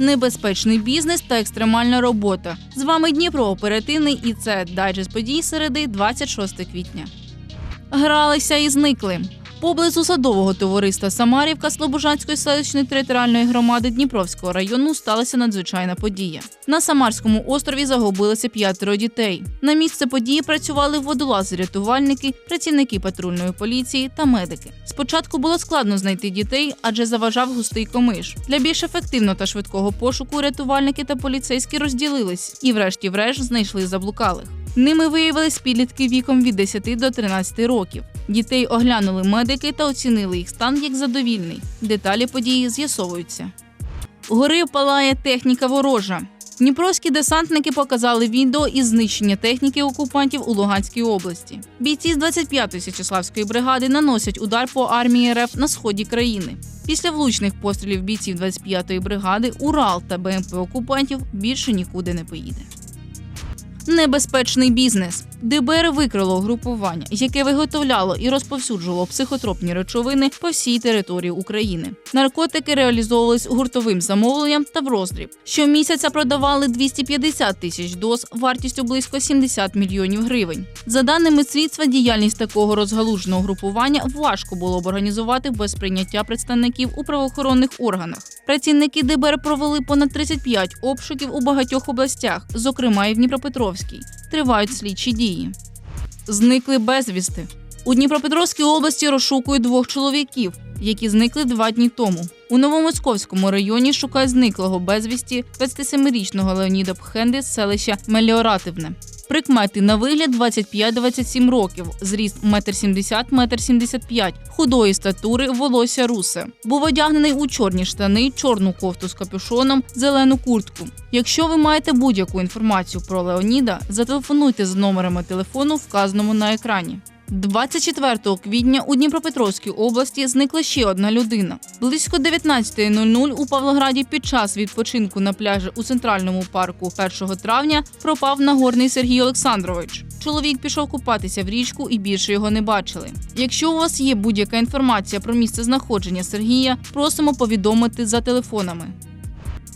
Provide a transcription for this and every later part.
небезпечний бізнес та екстремальна робота. З вами Дніпро оперативний і це дайджест подій середи 26 квітня. Гралися і зникли. Поблизу садового товариства Самарівка Слобожанської селищної територіальної громади Дніпровського району сталася надзвичайна подія. На Самарському острові загубилося п'ятеро дітей. На місце події працювали водолази-рятувальники, працівники патрульної поліції та медики. Спочатку було складно знайти дітей, адже заважав густий комиш. Для більш ефективного та швидкого пошуку рятувальники та поліцейські розділились і, врешті-врешт, знайшли заблукалих. Ними виявились підлітки віком від 10 до 13 років. Дітей оглянули медики та оцінили їх стан як задовільний. Деталі події з'ясовуються. Гори палає техніка ворожа. Дніпровські десантники показали відео із знищення техніки окупантів у Луганській області. Бійці з 25-ї Січеславської бригади наносять удар по армії РФ на сході країни. Після влучних пострілів бійців 25-ї бригади Урал та БМП окупантів більше нікуди не поїде. Небезпечний бізнес. ДБР викрило угрупування, яке виготовляло і розповсюджувало психотропні речовини по всій території України. Наркотики реалізовувались гуртовим замовленням та в роздріб. Щомісяця продавали 250 тисяч доз вартістю близько 70 мільйонів гривень. За даними слідства, діяльність такого розгалуженого групування важко було б організувати без прийняття представників у правоохоронних органах. Працівники ДБР провели понад 35 обшуків у багатьох областях, зокрема і в Дніпропетровській. Тривають слідчі дії. Зникли безвісти. У Дніпропетровській області розшукують двох чоловіків, які зникли два дні тому. У Новомосковському районі шукають зниклого безвісті 27-річного Леоніда Пхенди з селища Меліоративне. Прикмети на вигляд 25-27 років, зріст 1,70 1,75 худої статури, волосся русе. Був одягнений у чорні штани, чорну кофту з капюшоном, зелену куртку. Якщо ви маєте будь-яку інформацію про Леоніда, зателефонуйте з номерами телефону, вказаному на екрані. 24 квітня у Дніпропетровській області зникла ще одна людина. Близько 19.00 у Павлограді під час відпочинку на пляжі у центральному парку 1 травня пропав Нагорний Сергій Олександрович. Чоловік пішов купатися в річку і більше його не бачили. Якщо у вас є будь-яка інформація про місце знаходження Сергія, просимо повідомити за телефонами.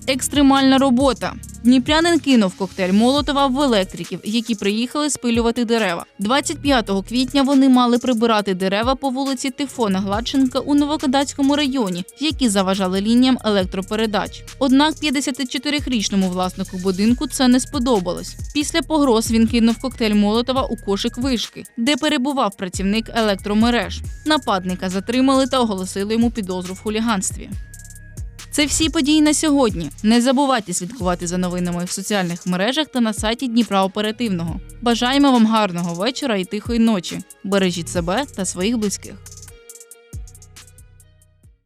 Екстремальна робота. Дніпрянин кинув коктейль Молотова в електриків, які приїхали спилювати дерева. 25 квітня вони мали прибирати дерева по вулиці Тифона Гладченка у Новокадацькому районі, які заважали лініям електропередач. Однак 54-річному власнику будинку це не сподобалось. Після погроз він кинув коктейль Молотова у кошик вишки, де перебував працівник електромереж. Нападника затримали та оголосили йому підозру в хуліганстві. Це всі події на сьогодні. Не забувайте слідкувати за новинами в соціальних мережах та на сайті Дніпра Оперативного. Бажаємо вам гарного вечора і тихої ночі. Бережіть себе та своїх близьких.